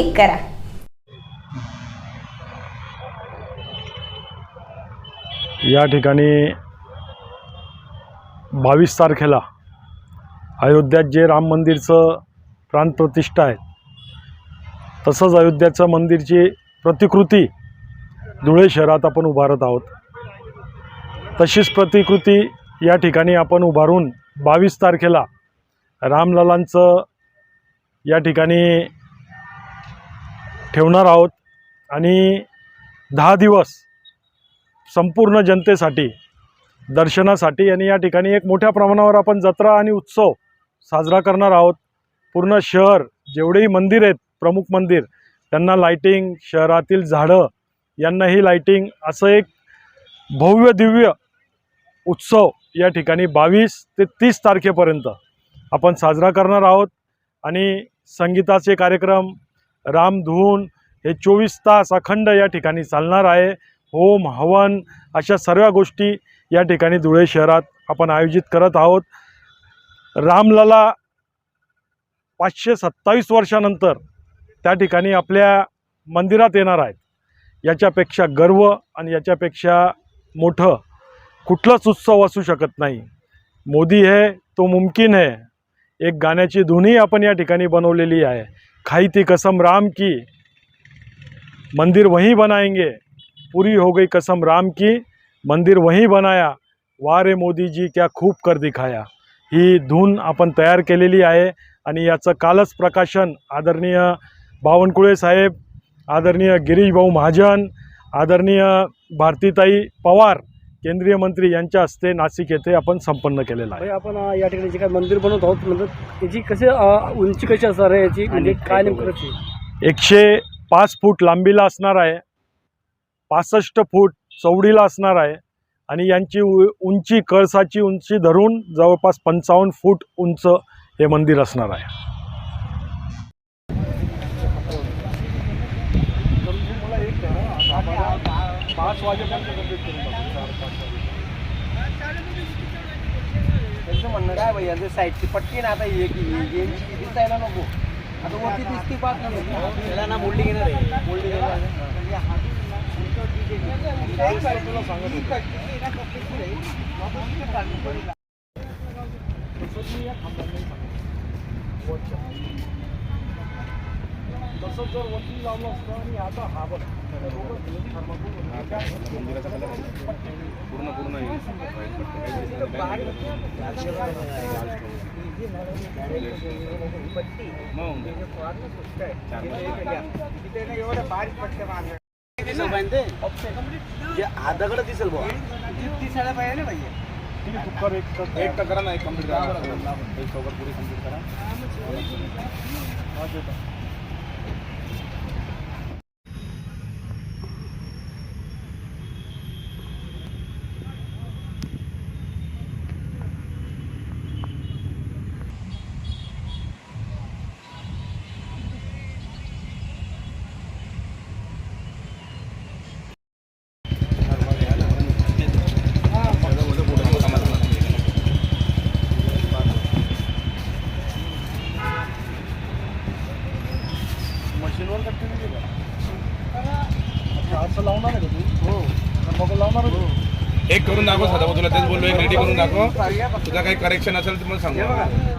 Click करा. या ठिकाणी बावीस तारखेला अयोध्यात जे राम मंदिरचं प्राणप्रतिष्ठा आहे तसंच अयोध्याचं मंदिरची प्रतिकृती धुळे शहरात आपण उभारत आहोत. तशीच प्रतिकृती या ठिकाणी आपण उभारून बावीस तारखेला रामललांचं या ठिकाणी ठेवणार आहोत आणि दहा दिवस संपूर्ण जनतेसाठी दर्शनासाठी आणि या ठिकाणी एक मोठ्या प्रमाणावर आपण जत्रा आणि उत्सव साजरा करणार आहोत. पूर्ण शहर जेवढेही मंदिर आहेत प्रमुख मंदिर त्यांना लाईटिंग शहरातील झाडं यांनाही लाईटिंग असं एक भव्य दिव्य उत्सव या ठिकाणी बावीस ते तीस तारखेपर्यंत आपण साजरा करणार आहोत. आणि संगीताचे कार्यक्रम रामधून हे चोवीस तास अखंड या ठिकाणी चालणार आहे. होम हवन अशा सर्व गोष्टी या ठिकाणी धुळे शहरात आपण आयोजित करत आहोत. रामलला पाचशे सत्तावीस वर्षानंतर त्या ठिकाणी आपल्या मंदिरात येणार आहेत. याच्यापेक्षा गर्व आणि याच्यापेक्षा मोठं कुठलंच उत्सव असू शकत नाही. मोदी है तो मुमकिन है. एक गाण्याची धुनी आपण या ठिकाणी बनवलेली आहे. खाई थी कसम राम की। मंदिर वहीं बनाएंगे। पूरी हो गई कसम राम की। मंदिर वहीं बनाया। वारे मोदी जी क्या खूप कर दिखाया। ही धून आपण तयार केलेली आहे आणि याचं कालच प्रकाशन। आदरणीय बावनकुळे साहेब। आदरणीय गिरीश भाऊ महाजन। आदरणीय भारतीताई पवार। केंद्रीय मंत्री यांच्या हस्ते नाशिक येथे आपण संपन्न केलेलं आहे. आपण या ठिकाणी जे काय मंदिर बनवत आहोत म्हणजे याची कशी अ, उंची कशी असणार आहे याची म्हणजे काय नेमकं कशी एकशे पाच फूट लांबीला असणार आहे पासष्ट फूट चौडीला असणार आहे आणि यांची उंची कळसाची उंची धरून जवळपास पंचावन्न फूट उंच हे मंदिर असणार आहे. पाच वाजेपर्यंत त्यांचं म्हणणं काय भैया ते साईडची पट्टी ना आता हे की यांची दिसायला नको. आता वरती दिसती पाच ना ना मोल्डी घेणार आहे मोल्डी घेणार तसंच जर वरती लावलं असतं आणि आता हा बघ. पूर्ण पूर्ण दिसेल पाहिजे ते आधाकडे दिसेल बुवा दिसायला पाहिजे ना भैया एक तर करा ना कंप्लीट करा एक सोबत पुरी कंप्लीट करा मशीनवर कट केली का असं लावणार आहे का तू हो मग लावणार आहे का? एक करून दाखव सदा तुला तेच बोललो एक रेडी करून दाखव. तुझा काही करेक्शन असेल तर मला सांग.